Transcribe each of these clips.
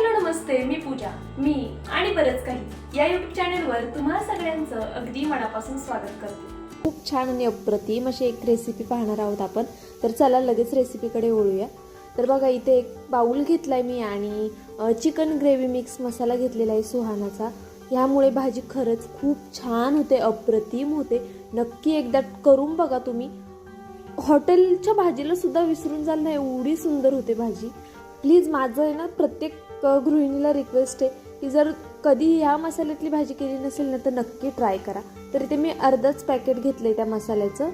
Hello नमस्ते मी पूजा मी आणि बरंच काही. या युट्यूब चॅनलवर तुम्हा सगळ्यांचं अगदी मनापासून स्वागत करते. खूप छान आणि अप्रतिम अशी एक रेसिपी पाहणार आहोत आपण. तर चला लगेच रेसिपीकडे वळूया. तर बघा इथे एक बाऊल घेतलाय मी आणि चिकन ग्रेव्ही मिक्स मसाला घेतलेला आहे सुहानाचा. ह्यामुळे भाजी खरंच खूप छान होते अप्रतिम होते. नक्की एकदा करून बघा तुम्ही. हॉटेलच्या भाजीला सुद्धा विसरून जाल ना एवढी सुंदर होते भाजी. प्लीज माझं आहे ना प्रत्येक एक गृहिणीला रिक्वेस्ट आहे की जर कधी ह्या मसाल्यातली भाजी केली नसेल ना तर नक्की ट्राय करा. तर इथे मी अर्धच पॅकेट घेतलं आहे त्या मसाल्याचं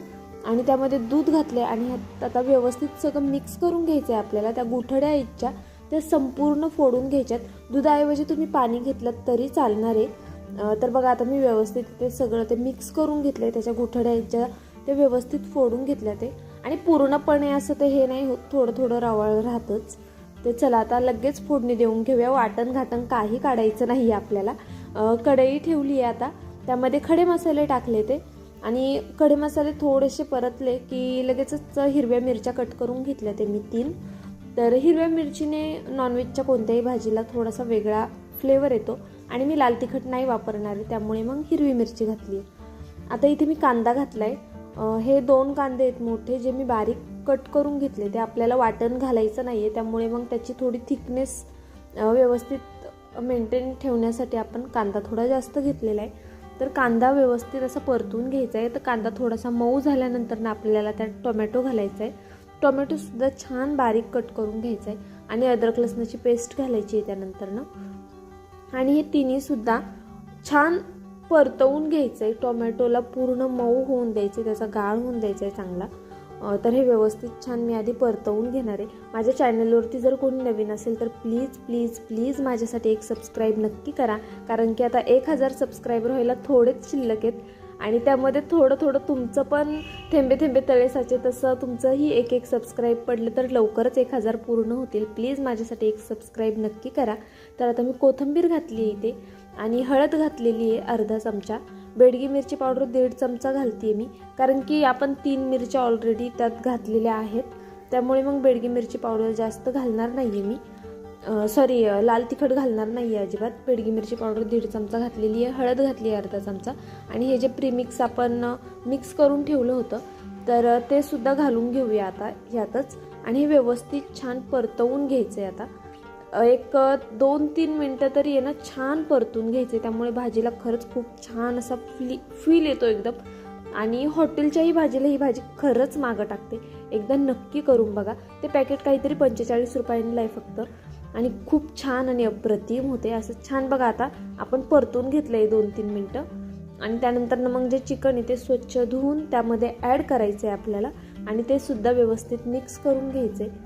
आणि त्यामध्ये दूध घातलं आहे आणि आता व्यवस्थित सगळं मिक्स करून घ्यायचं आहे आपल्याला. त्या गुठड्या इच्छा त्या संपूर्ण फोडून घ्यायच्यात. दुधाऐवजी तुम्ही पाणी घेतलं तरी चालणार आहे. तर बघा आता मी व्यवस्थित ते सगळं ते मिक्स करून घेतलं आहे त्याच्या गुठड्या इच्छा ते व्यवस्थित फोडून घेतल्या ते. आणि पूर्णपणे असं ते हे नाही होत थोडं थोडं रवाळ राहतंच. ते चला आता लगेच फोडणी देऊन घेऊया. वाटण घाटण काही काढायचं नाही आपल्याला. कढई ठेवली आहे आता. त्यामध्ये खडे मसाले टाकले ते. आणि खडे मसाले थोडेसे परतले की लगेचच हिरव्या मिरच्या कट करून घेतल्या ते मी तीन. तर हिरव्या मिरचीने नॉनव्हेजच्या कोणत्याही भाजीला थोडासा वेगळा फ्लेवर येतो. आणि मी लाल तिखट नाही वापरणार आहे त्यामुळे मग हिरवी मिरची घातली आता इथे मी कांदा घातला आहे हे दोन कांदे आहेत मोठे जे मी बारीक कट करून घेतले. ते आपल्याला वाटण घालायचं नाही आहे त्यामुळे मग त्याची थोडी थिकनेस व्यवस्थित मेंटेन ठेवण्यासाठी आपण कांदा थोडा जास्त घेतलेला आहे. तर कांदा व्यवस्थित असा परतून घ्यायचा आहे. तर कांदा थोडासा मऊ झाल्यानंतर ना आपल्याला त्यात टोमॅटो घालायचा आहे. टोमॅटोसुद्धा छान बारीक कट करून घ्यायचा आहे आणि अद्रक लसणाची पेस्ट घालायची आहे त्यानंतर ना. आणि हे तिन्हीसुद्धा छान परतवून घ्यायचं आहे. टोमॅटोला पूर्ण मऊ होऊन द्यायचे त्याचा गाळ होऊन द्यायचा आहे चांगला. तर हे व्यवस्थित छान मी आधी परतवून घेणार आहे. माझ्या चॅनलवरती जर कोणी नवीन असेल तर प्लीज प्लीज प्लीज माझ्यासाठी एक सबस्क्राईब नक्की करा. कारण की आता एक हजार सबस्क्रायबर व्हायला थोडेच शिल्लक आहेत. आणि त्यामध्ये थोडं थोडं तुमचं पण थेंबे थेंबे तळे साचे तसं तुमचंही एक एक सबस्क्राईब पडलं तर लवकरच एक हजार पूर्ण होतील. प्लीज माझ्यासाठी एक सबस्क्राईब नक्की करा. तर आता मी कोथिंबीर घातली आहे इथे. आणि हळद घातलेली आहे अर्धा चमचा. बेडगी मिरची पावडर दीड चमचा घालते मी. कारण की आपण तीन मिरच्या ऑलरेडी त्यात घातलेल्या आहेत. त्यामुळे मग बेडगी मिरची पावडर जास्त घालणार नाही आहे मी सॉरी लाल तिखट घालणार नाही आहे अजिबात. बेडगी मिरची पावडर दीड चमचा घातलेली आहे. हळद घातली आहे अर्धा चमचा. आणि हे जे प्रीमिक्स आपण मिक्स करून ठेवलं होतं तर ते सुद्धा घालून घेऊया आता ह्यातच आणि हे व्यवस्थित छान परतवून घ्यायचं आहे आता. एक दोन तीन मिनटं तरी आहे ना छान परतून घ्यायचे. त्यामुळे भाजीला खरंच खूप छान असा फ्ली फील येतो एकदम. आणि हॉटेलच्याही भाजीला ही भाजी खरंच मागं टाकते. एकदा नक्की करून बघा. ते पॅकेट काहीतरी पंचेचाळीस रुपयांना आहे फक्त. आणि खूप छान आणि अप्रतिम होते. असं छान बघा आता आपण परतून घेतलं आहे दोन तीन मिनटं. आणि त्यानंतर मग जे चिकन आहे ते स्वच्छ धुवून त्यामध्ये ॲड करायचं आहे आपल्याला. आणि ते सुद्धा व्यवस्थित मिक्स करून घ्यायचं आहे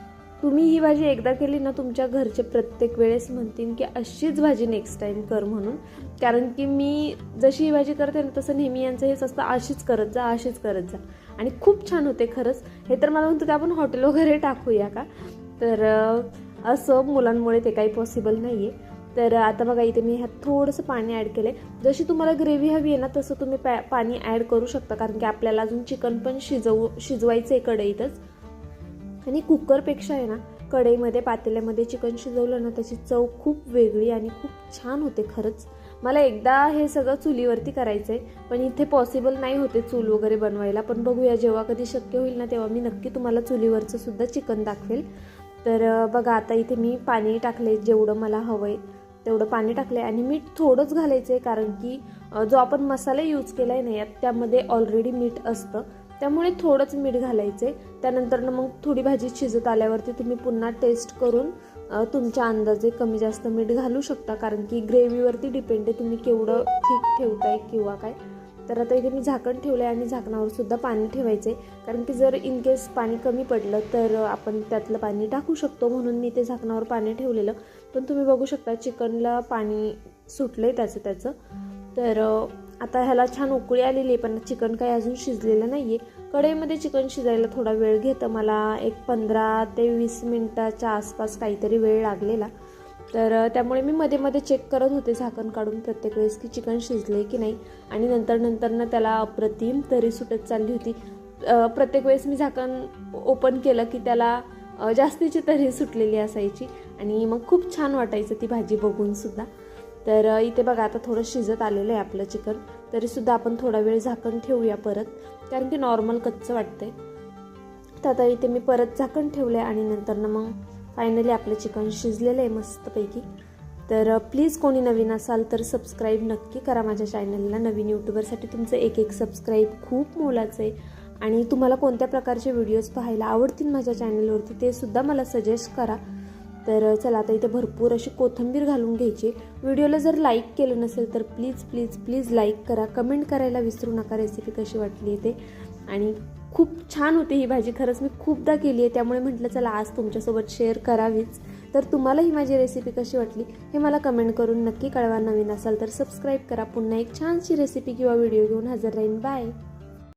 तुम्ही ही भाजी एकदा केली ना तुमच्या घरचे प्रत्येक वेळेस म्हणतील की अशीच भाजी नेक्स्ट टाइम कर म्हणून. कारण की मी जशी ही भाजी करते ना तसं नेहमी यांचं हेच असतं अशीच करत जा अशीच करत जा. आणि खूप छान होते खरंच. हे तर मला म्हणतो की आपण हॉटेल वगैरे टाकूया का? तर असं मुलांमुळे ते काही पॉसिबल नाही आहे तर आता बघा इथे मी ह्यात थोडंसं पाणी ॲड केलं आहे जशी तुम्हाला ग्रेव्ही हवी आहे ना तसं तुम्ही पॅ पाणी ॲड करू शकता. कारण की आपल्याला अजून चिकन पण शिजवू शिजवायचं आहे कढईतच. आणि कुकरपेक्षा आहे ना कढईमध्ये पातेल्यामध्ये चिकन शिजवलं ना त्याची चव खूप वेगळी आणि खूप छान होते खरंच. मला एकदा हे सगळं चुलीवरती करायचं आहे पण इथे पॉसिबल नाही होते चूल वगैरे बनवायला. पण बघूया जेव्हा कधी शक्य होईल ना तेव्हा मी नक्की तुम्हाला चुलीवरचं सुद्धा चिकन दाखवेल. तर बघा आता इथे मी पाणी टाकले जेवढं मला हवं आहे तेवढं पाणी टाकलं आहे आणि मीठ थोडंच घालायचं आहे कारण की जो आपण मसाला यूज केला आहे ना यात त्यामध्ये ऑलरेडी मीठ असतं. त्यामुळे थोडंच मीठ घालायचं आहे त्यानंतर मग थोडी भाजी शिजत आल्यावरती तुम्ही पुन्हा टेस्ट करून तुमच्या अंदाजे कमी जास्त मीठ घालू शकता. कारण की ग्रेव्हीवरती डिपेंड आहे तुम्ही केवढं ठीक ठेवताय किंवा काय. तर आता इथे मी झाकण ठेवलं आहे आणि झाकणावर सुद्धा पाणी ठेवायचं आहे कारण की जर इन केस पाणी कमी पडलं तर आपण त्यातलं पाणी टाकू शकतो. म्हणून मी ते झाकणावर पाणी ठेवलेलं. पण तुम्ही बघू शकता चिकनला पाणी सुटलं आहे त्याचं त्याचं. तर आता ह्याला छान उकळी आलेली आहे पण चिकन काही अजून शिजलेलं नाही आहे कढईमध्ये चिकन शिजायला थोडा वेळ घेतं मला एक पंधरा ते वीस मिनटाच्या आसपास काहीतरी वेळ लागलेला. तर त्यामुळे मी मध्ये मध्ये चेक करत होते झाकण काढून प्रत्येक वेळेस की चिकन शिजले की नाही. आणि नंतर नंतरनं त्याला अप्रतिम तरी सुटत चालली होती. प्रत्येक वेळेस मी झाकण ओपन केलं की त्याला जास्तीची तरी सुटलेली असायची. आणि मग खूप छान वाटायचं ती भाजी बघून सुद्धा. तर इथे बघा आता थोडं शिजत आलेलं आहे आपलं चिकन. तरीसुद्धा आपण थोडा वेळ झाकण ठेवूया परत कारण की नॉर्मल कच्चं वाटतंय. तर आता इथे मी परत झाकण ठेवलं आहे आणि नंतर मग फायनली आपलं चिकन शिजलेलं आहे मस्तपैकी. तर प्लीज कोणी नवीन असाल तर सबस्क्राईब नक्की करा माझ्या चॅनलला नवीन यूट्यूबरसाठी तुमचं एक एक सबस्क्राईब खूप मोलाचं आहे. आणि तुम्हाला कोणत्या प्रकारचे व्हिडिओज पाहायला आवडतील माझ्या चॅनलवरती ते सुद्धा मला सजेस्ट करा. तर चला आता इथे भरपूर अशी कोथिंबीर घालून घ्यायची. व्हिडिओला जर लाईक केलं नसेल तर प्लीज प्लीज प्लीज लाईक करा. कमेंट करायला विसरू नका रेसिपी कशी वाटली ते. आणि खूप छान होती ही भाजी. खरंच मी खूपदा केली आहे. त्यामुळे म्हटलं चला आज तुमच्यासोबत शेअर करावीच. तर तुम्हाला ही माझी रेसिपी कशी वाटली हे मला कमेंट करून नक्की कळवा. नवीन असाल तर सबस्क्राईब करा. पुन्हा एक छानशी रेसिपी किंवा व्हिडिओ घेऊन हजर राहीन. बाय